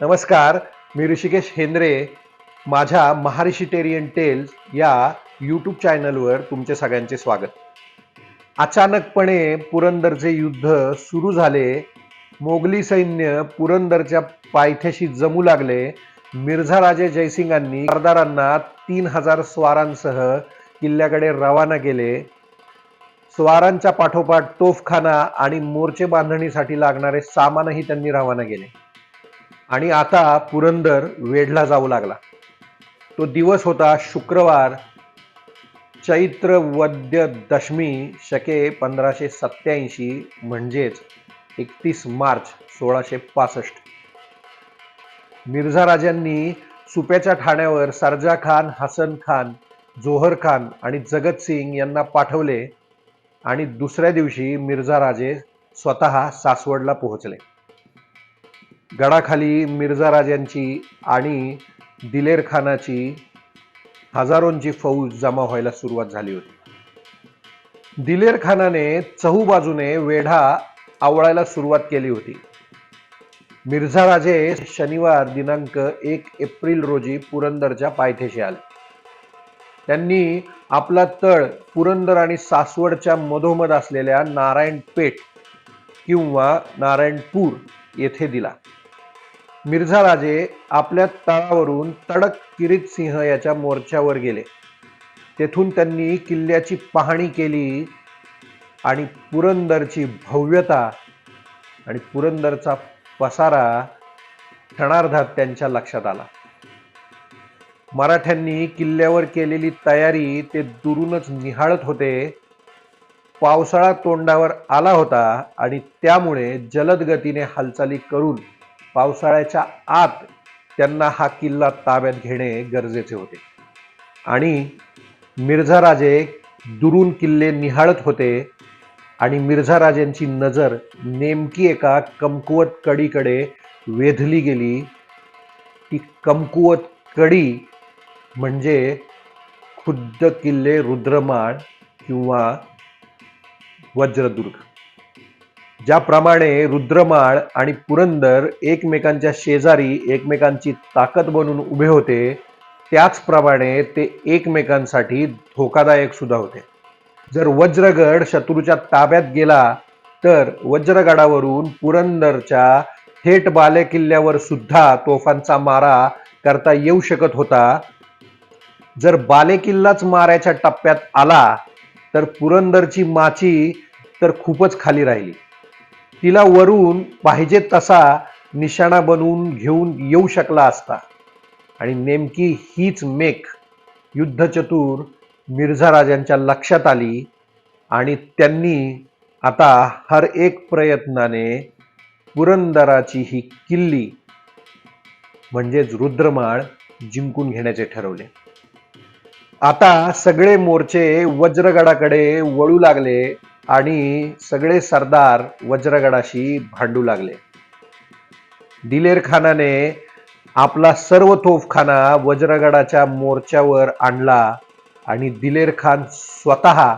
नमस्कार मी ऋषिकेश हेंद्रे माझ्या महारिशिटेरियन टेल्स या यूट्यूब चॅनलवर तुमचे सगळ्यांचे स्वागत. अचानकपणे पुरंदरचे युद्ध सुरू झाले. मोगली सैन्य पुरंदरच्या पायथ्याशी जमू लागले. मिर्झा राजे जयसिंगांनी सरदारांना तीन हजार स्वारांसह किल्ल्याकडे रवाना केले. स्वारांच्या पाठोपाठ तोफखाना आणि मोर्चे बांधणीसाठी लागणारे सामानही त्यांनी रवाना केले. आणि आता पुरंदर वेढला जाऊ लागला. तो दिवस होता शुक्रवार चैत्र वद्य दशमी शके पंधराशे सत्याऐंशी म्हणजेच एकतीस मार्च सोळाशे पासष्ट. मिर्झा राजांनी सुप्याच्या ठाण्यावर सरजा खान हसन खान जोहर खान आणि जगत सिंग यांना पाठवले आणि दुसऱ्या दिवशी मिर्झा राजे स्वतः सासवडला पोहोचले. गडाखाली मिर्झा राजांची आणि दिलेर खानाची हजारोंची फौज जमा व्हायला सुरुवात झाली होती. दिलेर खानाने चहूबाजूने वेढा आवळायला सुरुवात केली होती. मिर्झा राजे शनिवार दिनांक एक एप्रिल रोजी पुरंदरच्या पायथ्याशी आले. त्यांनी आपला तळ पुरंदर आणि सासवडच्या मधोमध असलेल्या नारायणपेठ किंवा नारायणपूर येथे दिला. मिर्झा राजे आपल्या तळावरून तडक किरीत सिंह याच्या मोर्चावर गेले. तेथून त्यांनी किल्ल्याची पाहणी केली आणि पुरंदरची भव्यता आणि पुरंदरचा पसारा क्षणार्धात त्यांच्या लक्षात आला. मराठ्यांनी किल्ल्यावर केलेली तयारी ते दुरूनच निहाळत होते. पावसाळा तोंडावर आला होता आणि त्यामुळे जलद गतीने हालचाली करून पावसाळ्याच्या आत त्यांना हा किल्ला ताब्यात घेणे गरजेचे होते. आणि मिर्झा राजे दुरून किल्ले निहाळत होते आणि मिर्झाराजांची नजर नेमकी एका कमकुवत कडीकडे वेधली गेली. ती कमकुवत कडी म्हणजे खुद्द किल्ले रुद्रमाळ किंवा वज्रदुर्ग. ज्याप्रमाणे रुद्रमाळ आणि पुरंदर एकमेकांच्या शेजारी एकमेकांची ताकद बनून उभे होते त्याचप्रमाणे ते एकमेकांसाठी धोकादायक सुद्धा होते. जर वज्रगड शत्रूच्या ताब्यात गेला तर वज्रगडावरून पुरंदरच्या थेट बालेकिल्ल्यावर सुद्धा तोफांचा मारा करता येऊ शकत होता. जर बालेकिल्लाच मारायच्या टप्प्यात आला तर पुरंदरची माची तर खूपच खाली राहिली. तिला वरून पाहिजे तसा निशाणा बनवून घेऊन येऊ शकला असता. आणि नेमकी हीच मेक युद्धचतुर मिर्झा राजांच्या लक्षात आली आणि त्यांनी आता हर एक प्रयत्नाने पुरंदराची ही किल्ली म्हणजेच रुद्रमाळ जिंकून घेण्याचे ठरवले. आता सगळे मोर्चे वज्रगडाकडे वळू लागले. आणि सगळे सरदार वज्रगडाशी भांडू लागले. दिलेर खानाने आपला सर्व तोफखाना वज्रगडाच्या मोर्चावर आणला आणि दिलेर खान स्वतः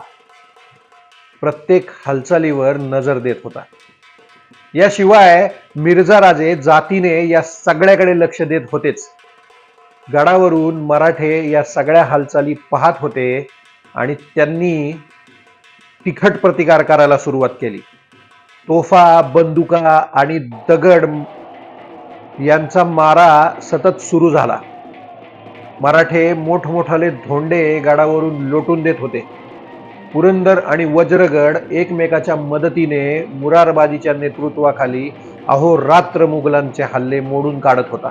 प्रत्येक हालचालीवर नजर देत होता. याशिवाय मिर्झा राजे जातीने या सगळ्याकडे लक्ष देत होतेच. गडावरून मराठे या सगळ्या हालचाली पाहत होते आणि त्यांनी तिखट प्रतिकार करायला सुरुवात केली. तोफा बंदुका आणि दगड यांचा मारा सतत सुरू झाला. मराठे मोठमोठाले धोंडे गडावरून लोटून देत होते. पुरंदर आणि वज्रगड एकमेकाच्या मदतीने मुरारबाजीच्या नेतृत्वाखाली अहोरात्र मुघलांचे हल्ले मोडून काढत होता.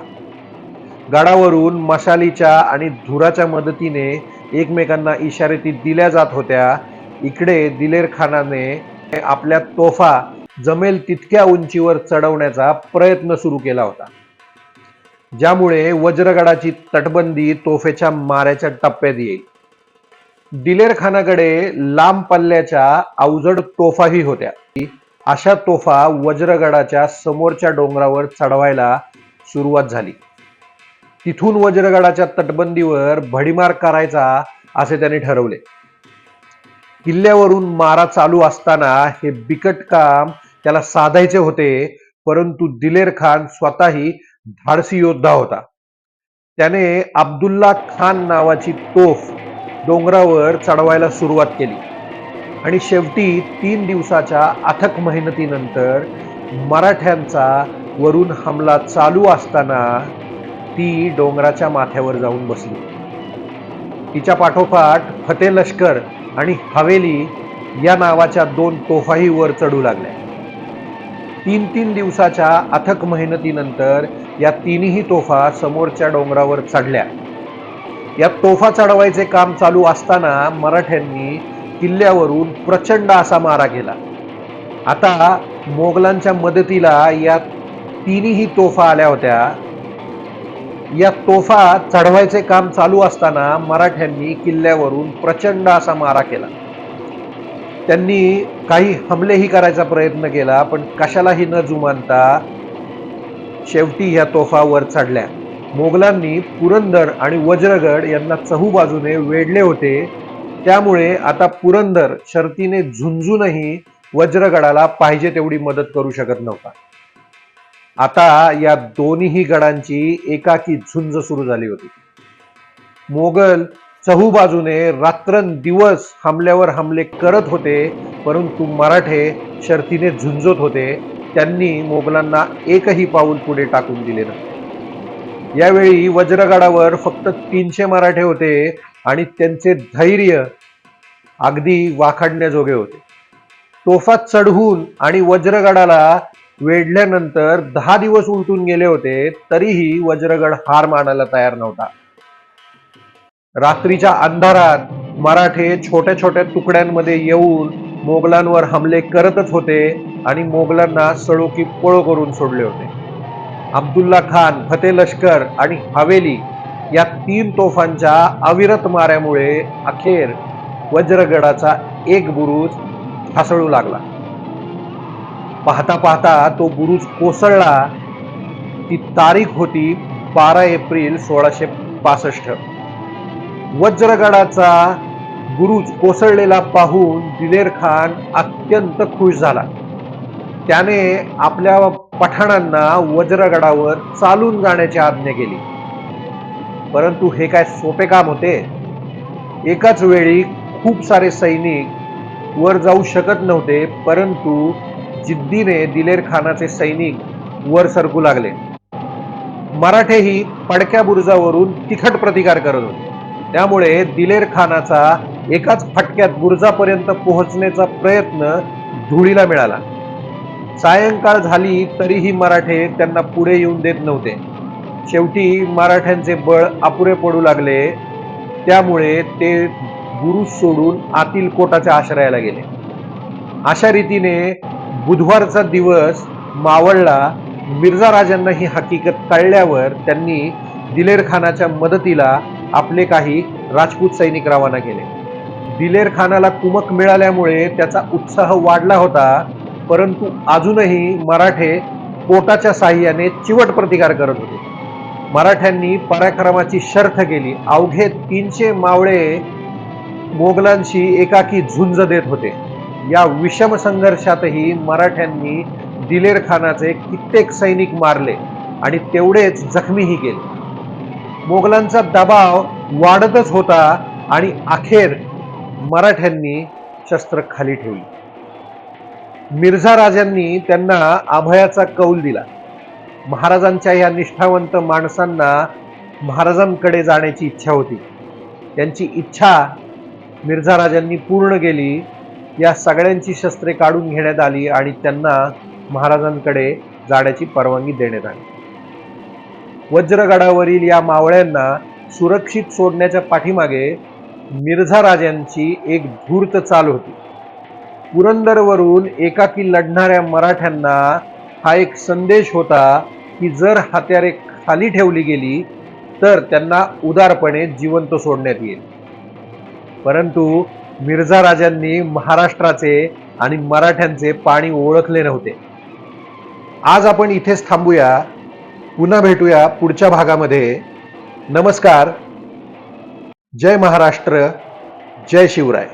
गडावरून मशालीच्या आणि धुराच्या मदतीने एकमेकांना इशारेती दिल्या जात होत्या इकडे दिलेर खानाने आपल्या तोफा जमेल तितक्या उंचीवर चढवण्याचा प्रयत्न सुरू केला होता. ज्यामुळे वज्रगडाची तटबंदी तोफेच्या माऱ्याच्या टप्प्यात येईल. दिलेर खानाकडे लांब पल्ल्याच्या अवजड तोफाही होत्या. अशा तोफा वज्रगडाच्या समोरच्या डोंगरावर चढवायला सुरुवात झाली. तिथून वज्रगडाच्या तटबंदीवर भडीमार करायचा असे त्यांनी ठरवले. किल्ल्यावरून मारा चालू असताना हे बिकट काम त्याला साधायचे होते परंतु दिलेर खान स्वतःही धाडसी योद्धा होता. त्याने अब्दुल्ला खान नावाची तोफ डोंगरावर चढवायला सुरुवात केली. आणि शेवटी तीन दिवसाच्या अथक मेहनतीनंतर मराठ्यांचा वरून हमला चालू असताना ती डोंगराच्या माथ्यावर जाऊन बसली. तिच्या पाठोपाठ फते लष्कर आणि हवेली या नावाच्या दोन तोफाही वर चढू लागल्या. तीन तीन दिवसाच्या अथक मेहनतीनंतर या तिन्ही तोफा समोरच्या डोंगरावर चढल्या. या तोफा चढवायचे काम चालू असताना मराठ्यांनी किल्ल्यावरून प्रचंड असा मारा केला. आता मोगलांच्या मदतीला या तिन्ही तोफा आल्या होत्या. या तोफा चढवायचे काम चालू असताना मराठ्यांनी किल्ल्यावरून प्रचंड असा मारा केला. त्यांनी काही हमलेही करायचा प्रयत्न केला पण कशालाही न जुमानता शेवटी ह्या तोफा वर चढल्या. मोगलांनी पुरंदर आणि वज्रगड यांना चहू बाजूने वेढले होते. त्यामुळे आता पुरंदर शर्तीने झुंजूनही वज्रगडाला पाहिजे तेवढी मदत करू शकत नव्हता. आता या दोन्ही गडांची एकाकी झुंज सुरू झाली होती. मोगल चहू बाजूने रात्रंदिवस हमल्यावर हमले करत होते परंतु मराठे शर्तीने झुंजत होते. त्यांनी मोगलांना एकही पाऊल पुढे टाकून दिले नाही. यावेळी वज्रगडावर फक्त तीनशे मराठे होते आणि त्यांचे धैर्य अगदी वाखाडण्याजोगे होते. तोफा चढवून आणि वज्रगडाला वेढल्यानंतर दहा दिवस उलटून गेले होते तरीही वज्रगड हार मानायला तयार नव्हता. रात्रीच्या अंधारात मराठे छोट्या छोट्या तुकड्यांमध्ये येऊन मोगलांवर हमले करतच होते आणि मोगलांना सळोकी पळो करून सोडले होते. अब्दुल्ला खान फते लष्कर आणि हवेली या तीन तोफांच्या अविरत माऱ्यामुळे अखेर वज्रगडाचा एक बुरुज ढासळू लागला. पाहता पाहता तो बुरुज कोसळला. ती तारीख होती बारा एप्रिल सोळाशे पासष्ट. वज्रगडाचा बुरुज कोसळलेला पाहून दिलेर खान अत्यंत खुश झाला. त्याने आपल्या पठाणांना वज्रगडावर चालून जाण्याची आज्ञा केली. परंतु हे काय सोपे काम होते? एकाच वेळी खूप सारे सैनिक वर जाऊ शकत नव्हते परंतु जिद्दीने दिलेर खानाचे सैनिक वर सरकू लागले. मराठेही पडक्या बुरुजावरून तिखट प्रतिकार करत होते. त्यामुळे दिलेर खानाचा एकाच फटक्यात बुरुजापर्यंत पोहोचण्याचा प्रयत्न धुळीला मिळाला. सायंकाळ झाली तरीही मराठे त्यांना पुढे येऊन देत नव्हते. शेवटी मराठ्यांचे बळ अपुरे पडू लागले. त्यामुळे ते बुरुज सोडून आतील कोटाच्या आश्रयाला गेले. अशा रीतीने बुधवारचा दिवस मावळला. मिर्झा राजांना ही हकीकत कळल्यावर त्यांनी दिलेर खानाच्या मदतीला आपले काही राजपूत सैनिक रवाना केले. दिलेर खानाला कुमक मिळाल्यामुळे त्याचा उत्साह वाढला होता परंतु अजूनही मराठे पोटाच्या साह्याने चिवट प्रतिकार करत होते. मराठ्यांनी पराक्रमाची शर्थ केली. अवघे तीनशे मावळे मोगलांशी एकाकी झुंज देत होते. या विषम संघर्षातही मराठ्यांनी दिलेर खानाचे कित्येक सैनिक मारले आणि तेवढेच जखमीही केले मोगलांचा दबाव वाढतच होता आणि अखेर मराठ्यांनी शस्त्र खाली ठेवली. मिर्झा राजांनी त्यांना अभयाचा कौल दिला. महाराजांच्या या निष्ठावंत माणसांना महाराजांकडे जाण्याची इच्छा होती. त्यांची इच्छा मिर्झा राजांनी पूर्ण केली. या सगळ्यांची शस्त्रे काढून घेण्यात आली आणि त्यांना महाराजांकडे जाण्याची परवानगी देण्यात आली. वज्रगडावरील या मावळ्यांना सुरक्षित सोडण्याच्या पाठीमागे मिर्झा राजांची एक धूर्त चाल होती. पुरंदरवरून एकाकी लढणाऱ्या मराठ्यांना हा एक संदेश होता की जर हत्यारे खाली ठेवली गेली तर त्यांना उदारपणे जिवंत सोडण्यात येईल. परंतु मिर्झा राजांनी महाराष्ट्राचे आणि मराठ्यांचे पाणी ओळखले नव्हते. आज आपण इथेच थांबूया. पुन्हा भेटूया पुढच्या भागामध्ये. नमस्कार. जय महाराष्ट्र. जय शिवराय.